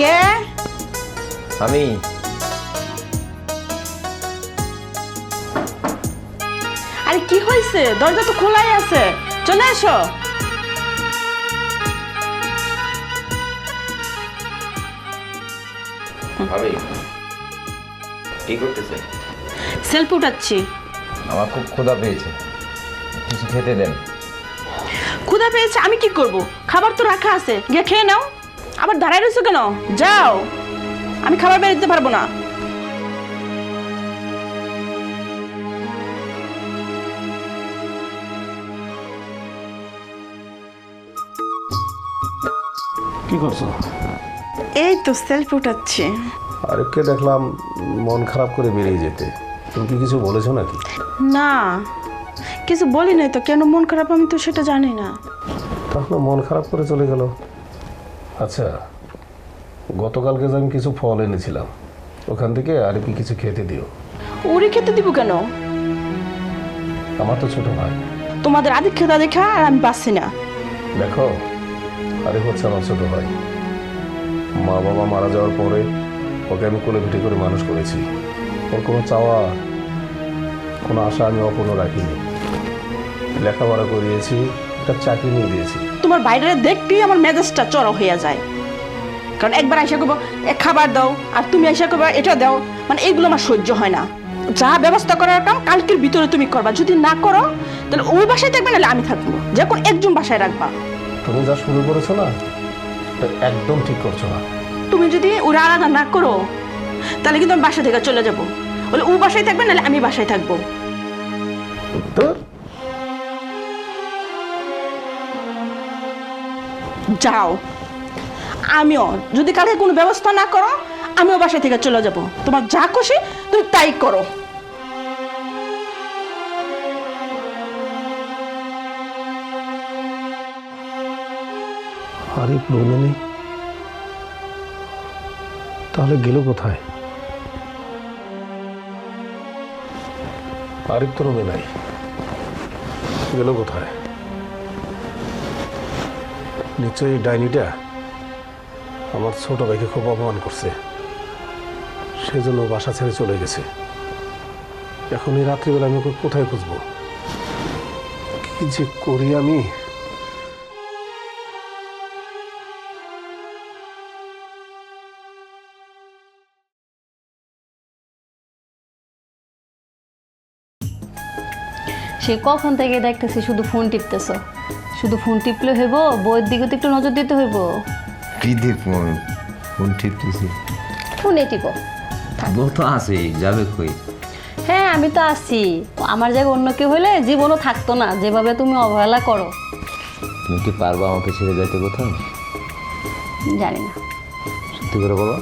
কে? আমি। আরে কি হয়েছে? দরজা তো খোলাই আছে। চলে এসো। ভাবি কি করতেছে? সেলফি উঠাচ্ছি। আমার খুব ক্ষুধা পেয়েছে। কিছু খেতে দেন। ক্ষুধা পেয়েছে আমি কি করব? খাবার তো রাখা আছে। গিয়ে খেয়ে নাও। আবার দাঁড়ায় রয়েছো কেন? যাও। আমি খাবার বেড়ে দিতে পারব না। কি করছ? এই তো সেলফি উঠাচ্ছি। আরেককে দেখলাম মন খারাপ করে বেরিয়ে যেতে। তুমি কি কিছু বলেছ নাকি? না কিছু বলি নাই তো কেন মন খারাপ আমি তো সেটা জানি না। তাহলে মন খারাপ করে চলে গেল। আচ্ছা গতকালকে যে আমি কিছু ফল এনেছিলাম ওখান থেকে আর কি কিছু খেতে দিও। উড়ি খেতে দিব কেন? আমার তো ছোট ভাই। তোমাদের আদিক খেতা দেখা আর আমি পাচ্ছি না। দেখো আরে হচ্ছে আমার ছোট ভাই। মা বাবা মারা যাওয়ার পরে ওকে আমি কোলে পিঠে করে মানুষ করেছি। ওর কোনো চাওয়া কোনো আশা আমি অপূর্ণ রাখিনি। লেখাপড়া করিয়েছি একটা চাকরি নিয়ে দিয়েছি। তোমার বাইরে দেখতেই আমার মেজাজটা চড়া হইয়া যায়। কারণ একবার আইসা করব এক খাবার দাও আর তুমি আইসা করবা এটা দাও। মানে এইগুলো আমার সহ্য হয় না। যা ব্যবস্থা করার কাম কালকের ভিতরে তুমি করবা। যদি না করো তাহলে ওই বাসায় থাকবে নাহলে আমি থাকব। যে কোন একজন বাসায় রাখবা। তুমি যা শুরু করেছ না একদম ঠিক করছ না। তুমি যদি ওরা আলাদা না করো তাহলে কিন্তু আমি বাসা থেকে চলে যাব। বলে ও বাসায় থাকবে নাহলে আমি বাসায় থাকব। তো যাও। আমিও যদি কালকে কোনো ব্যবস্থা না করো, আমিও বাসা থেকে চলে যাব। তোমার যা খুশি তুমি তাই করো। আরিফ রুমে তাহলে গেল কোথায়? আরিফ তো রুমে নাই। গেল কোথায়? নিশ্চয়ই ডাইনিটা আমার ছোট ভাইকে খুব অপমান করছে। সেজন্য বাসা ছেড়ে চলে গেছে। এখন এই রাত্রিবেলা আমি ওকে কোথায় খুঁজবো? কি যে করি আমি? সে কখন থেকে দেখতেছি শুধু ফোন টিপতেছ? শুধু ফোন টিপলে হইব বইয়ের দিকে তো একটু নজর দিতে হইব। কি দেখব আমি ঠিক দিছি ফোনে টিপো। বউ তো আছেই যাবে কই? হ্যাঁ আমি তো আছি। আমার জায়গায় অন্য কেউ হলে জীবনও থাকতো না যেভাবে তুমি অবহেলা করো। তুমি কি পারবা আমাকে ছেড়ে যাইতে কোথাও? জানি না। সত্যি করে বলো।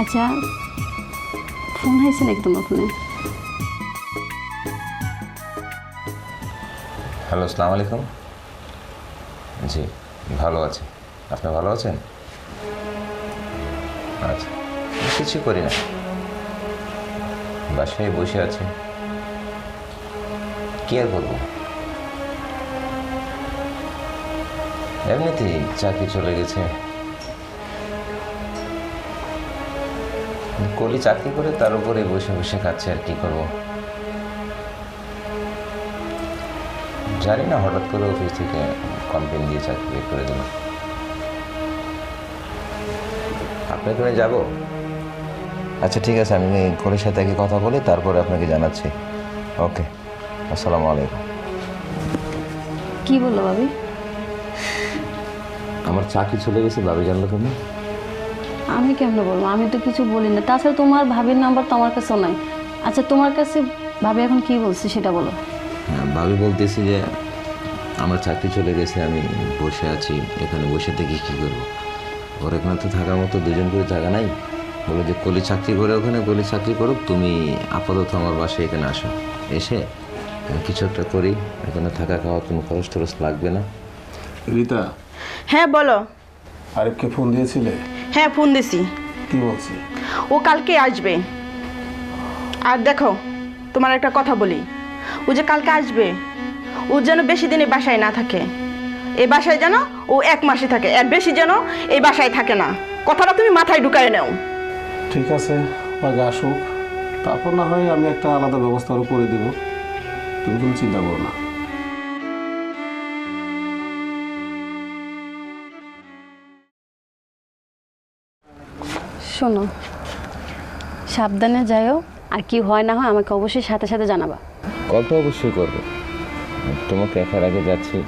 আচ্ছা ফোন হয়েছে নাকি তোমার ফোনে? হ্যালো আসসালামু আলাইকুম জি, ভালো আছি। আপনি ভালো আছেন? আচ্ছা কিছু করি না। বাসায় বসে আছি। কি আর করব এমনিতেই চাকরি চলে গেছে। কলি চাকরি করে তার উপরে বসে বসে খাচ্ছে আর কি করব? জানি না হঠাৎ করে অফিস থেকে কমপ্লেন দিয়ে চাকরি বের করে দিল। আপনার ওখানে যাব? আচ্ছা ঠিক আছে আমি কলির সাথে আগে কথা বলি তারপরে আপনাকে জানাচ্ছি। ওকে আসসালামু আলাইকুম। কি বলল ভাবি? আমার চাকরি চলে গেছে ভাবি জানলো তুমি আমি কেমন বলব? আমি তো কিছু বলি না। তাছাড়া তোমার ভাবির নাম্বার তো আমার কাছেও নাই। আচ্ছা তোমার কাছে ভাবি এখন কি বলছে সেটা বলো। ভাবি বলতেছি যে আমার চাকরি চলে গেছে আমি বসে আছি এখানে বসে থেকে কী করব? ওর এখানে তো থাকার মতো দুজন করে জায়গা নাই। বলে যে কলি চাকরি করে ওখানে কলি চাকরি করুক তুমি আপাতত আমার বাসায় এখানে আসো। এসে কিছু একটা করি এখানে থাকা খাওয়া কোনো খরচ টরচ লাগবে না। রিতা? হ্যাঁ বলো। আরিফকে ফোন দিয়েছিলে? হ্যাঁ ফোন দিছি। কি বলছি? ও কালকে আসবে। আর দেখো তোমার একটা কথা বলি। ও যে কালকে আসবে ও যেন বেশি দিন এই বাসায় না থাকে। এই বাসায় যেন ও এক মাসে থাকে আর বেশি যেন এই বাসায় থাকে না। কথাটা তুমি মাথায় ঢুকায় নাও। ঠিক আছে আগে আসুক। তারপর না হয় আমি একটা আলাদা ব্যবস্থা আরও করে দেবো। তুমি কোনো চিন্তা করো না। শোনো সাবধানে যাইও আর কি হয় না হয় আমাকে অবশ্যই সাথে সাথে জানাবা। তো অবশ্যই করব। তোমাকে একা রেখে যাচ্ছি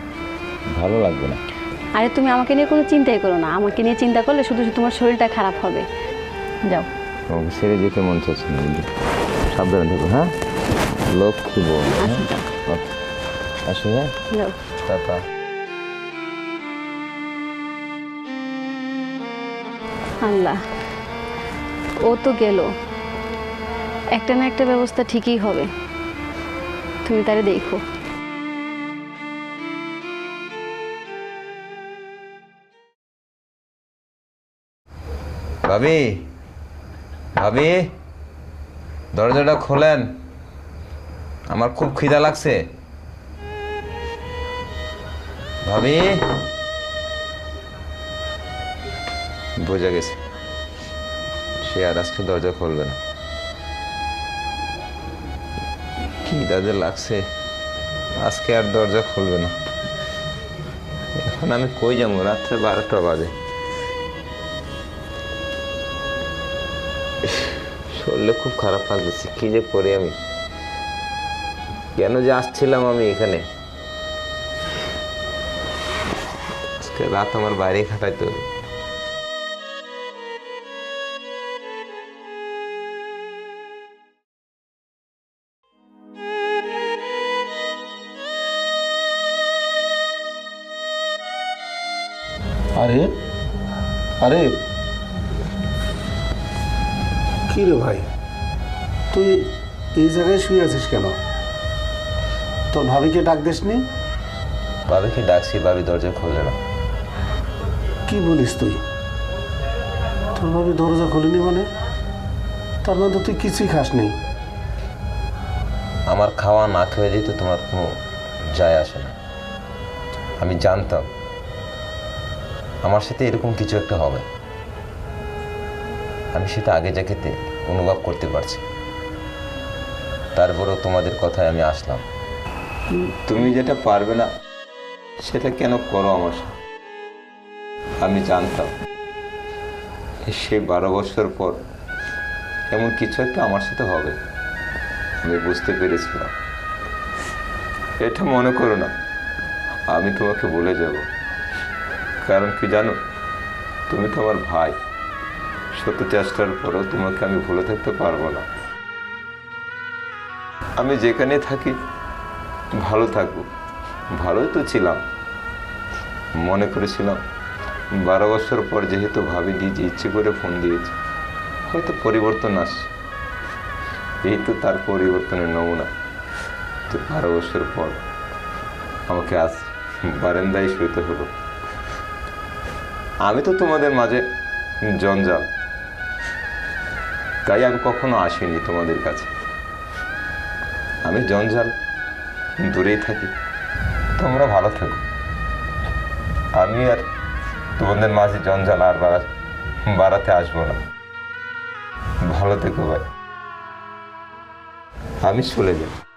ভালো লাগবে না। আরে তুমি আমাকে নিয়ে কোনো চিন্তাই করো না। আমাকে নিয়ে চিন্তা করলে শুধু শুধু তোমার শরীরটা খারাপ হবে। যাও। তোমাকে ছেড়ে যেতে মন চাচ্ছে না সাবধানে থাকো হ্যাঁ? লক্ষ্মী বউ হ্যাঁ? আচ্ছা। আসি হ্যাঁ? টাটা। আল্লাহ ও তো গেল। একটা না একটা ব্যবস্থা ঠিকই হবে। তুমি তারে দেখো। ভাবি ভাবি, দরজাটা খোলেন। আমার খুব খিদা লাগছে। ভাবি, বোঝা গেছে। সে আর আজকে দরজা খুলবে না। কি দাদা লাগছে। আজকে আর দরজা খুলবে না। এখন আমি কই যাব? রাত্রে বারোটা বাজে। শরীরে খুব খারাপ লাগতেছে। কি যে করি আমি? কেন যে আসছিলাম আমি এখানে? আজকে রাত আমার বাইরে খাটাইতে হবে। আরে? আরে? কি রে ভাই? তুই এই জায়গায় শুয়ে আছিস কেন? তোর ভাবিকে ডাক দিসনি? ভাবিকে ডাকছি ভাবি দরজা খুললে না। কি বলিস তুই? তোর ভাবি দরজা খুলিনি মানে? তার মধ্যে তুই কিছুই খাসনি। আমার খাওয়া না খেয়ে দিতে তোমার কোনো যায় আসে না। আমি জানতাম আমার সাথে এরকম কিছু একটা হবে। আমি সেটা আগে জায়গাতে অনুভব করতে পারছি। তারপরেও তোমাদের কথায় আমি আসলাম। তুমি যেটা পারবে না, সেটা কেন করো আমার আমি জানতাম। সে বারো বছর পর এমন কিছু একটা আমার সাথে হবে। আমি বুঝতে পেরেছিলাম। এটা মনে করো না, আমি তোমাকে বলে যাব। কারণ কি জানো? তুমি তো আমার ভাই। শত চেষ্টার পরেও তোমাকে আমি ভুলে থাকতে পারব না। আমি যেখানে থাকি, ভালো থাকব। ভালোই তো ছিলাম। মনে করেছিলাম, বারো বছর পর যেহেতু ভাবি নিজে ইচ্ছে করে ফোন দিয়েছি, হয়তো পরিবর্তন আসছে। এই তো তার পরিবর্তনের নমুনা। তো বারো বছর পর আমাকে আজ বারান্দায় শুতে হলো। আমি তো তোমাদের মাঝে জঞ্জাল। তাই আমি কখনো আসিনি তোমাদের কাছে। আমি জঞ্জাল, দূরেই থাকি। তোমরা ভালো থাকো। আমি আর তোমাদের মাঝে জঞ্জাল আর বাড়া বাড়াতে আসব না। ভালো থেকো ভাই। আমি চলে যাই।